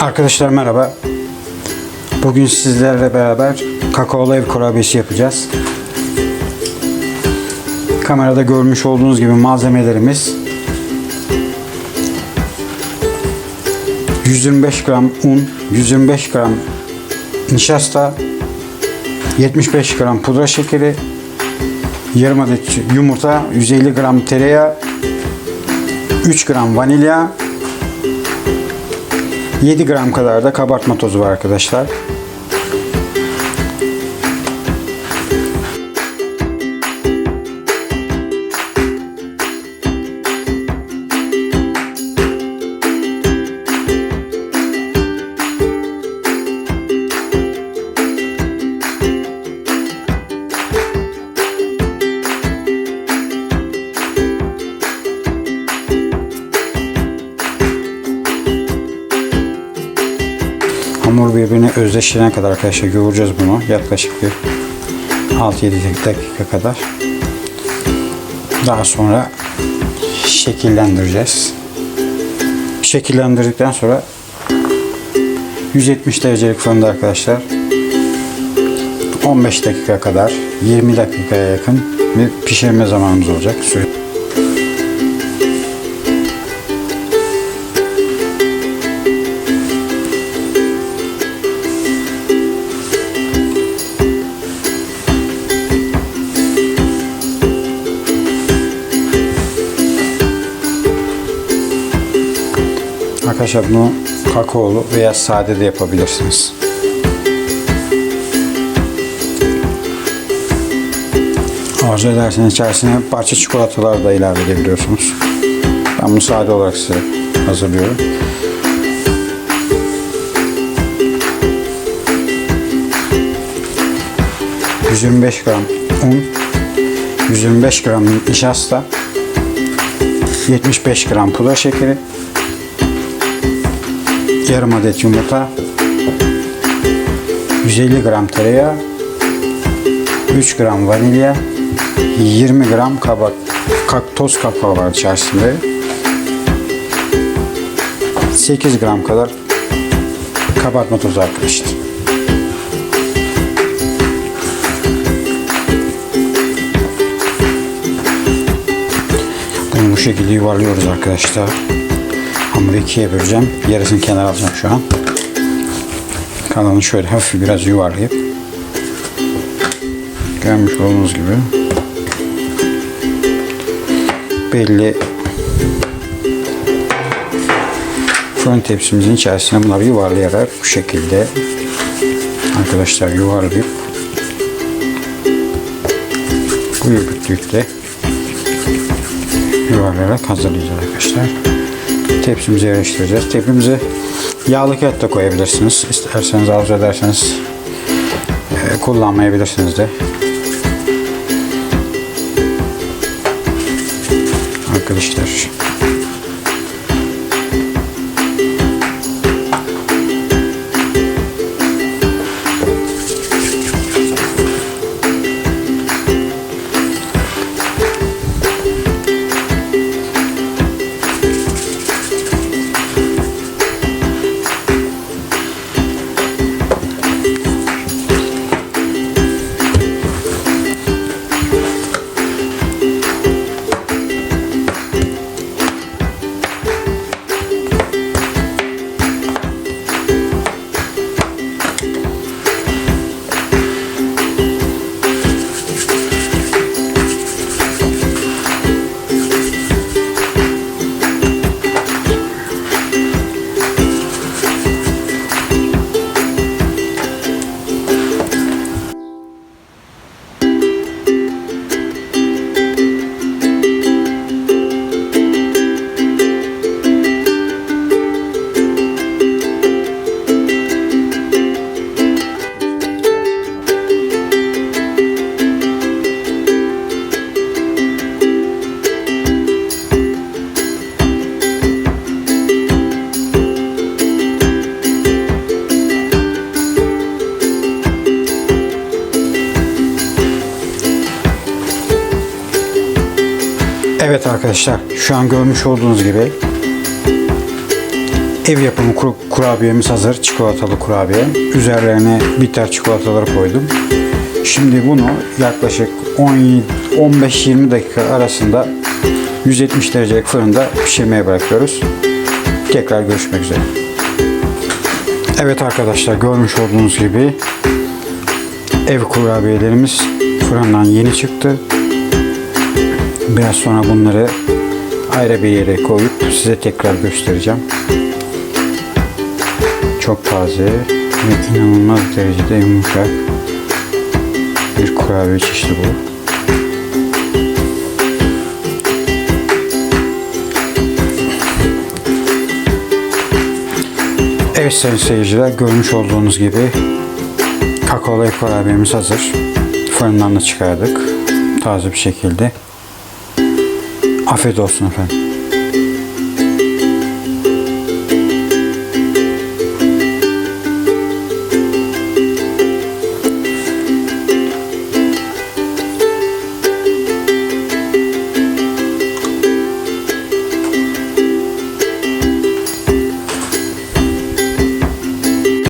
Arkadaşlar merhaba. Bugün sizlerle beraber kakaolu ev kurabiyesi yapacağız. Kamerada görmüş olduğunuz gibi malzemelerimiz 125 gram un, 125 gram nişasta, 75 gram pudra şekeri, yarım adet yumurta, 150 gram tereyağı, 3 gram vanilya, 7 gram kadar da kabartma tozu var arkadaşlar. Birbirine özdeşene kadar arkadaşlar yoğuracağız bunu. Yaklaşık bir 6-7 dakika kadar. Daha sonra şekillendireceğiz. Şekillendirdikten sonra 170 derecelik fırında arkadaşlar 15 dakika kadar 20 dakikaya yakın bir pişirme zamanımız olacak. Süre. Arkadaşlar bunu kakaolu veya sade de yapabilirsiniz. Arzu ederseniz içerisine parça çikolatalar da ilave edebiliyorsunuz. Ben bunu sade olarak size hazırlıyorum. ...125 gram un... ...125 gram nişasta... ...75 gram pudra şekeri... yarım adet yumurta, 150 gram tereyağı, 3 gram vanilya, 20 gram kabak, toz kakao var içerisinde. 8 gram kadar kabartma tozu arkadaşlar. Bunu bu şekilde yuvarlıyoruz arkadaşlar. Hamuru ikiye böleceğim. Yarısını kenara alacağım şu an. Kalanını şöyle hafif biraz yuvarlayıp görmüş olduğunuz gibi belli fırın tepsimizin içerisine bunları yuvarlayarak bu şekilde arkadaşlar yuvarlayıp bu büyüklükte yuvarlayarak hazırlayacağız arkadaşlar tepsimize yerleştireceğiz. Tepimize yağlı kağıt da koyabilirsiniz. İsterseniz arzu ederseniz e, kullanmayabilirsiniz de. Arkadaşlar. Evet arkadaşlar şu an görmüş olduğunuz gibi ev yapımı kuru- kurabiyemiz hazır. Çikolatalı kurabiye. Üzerlerine bitter çikolataları koydum. Şimdi bunu yaklaşık 17 15-20 dakika arasında 170 derecelik fırında pişirmeye bırakıyoruz. Tekrar görüşmek üzere. Evet arkadaşlar görmüş olduğunuz gibi ev kurabiyelerimiz fırından yeni çıktı. Biraz sonra bunları ayrı bir yere koyup size tekrar göstereceğim. Çok taze ve inanılmaz derecede yumuşak bir kurabiye çeşidi bu. Evet sayın seyirciler görmüş olduğunuz gibi kakaolu kurabiyemiz hazır. Fırından da çıkardık. Taze bir şekilde. Afiyet olsun efendim.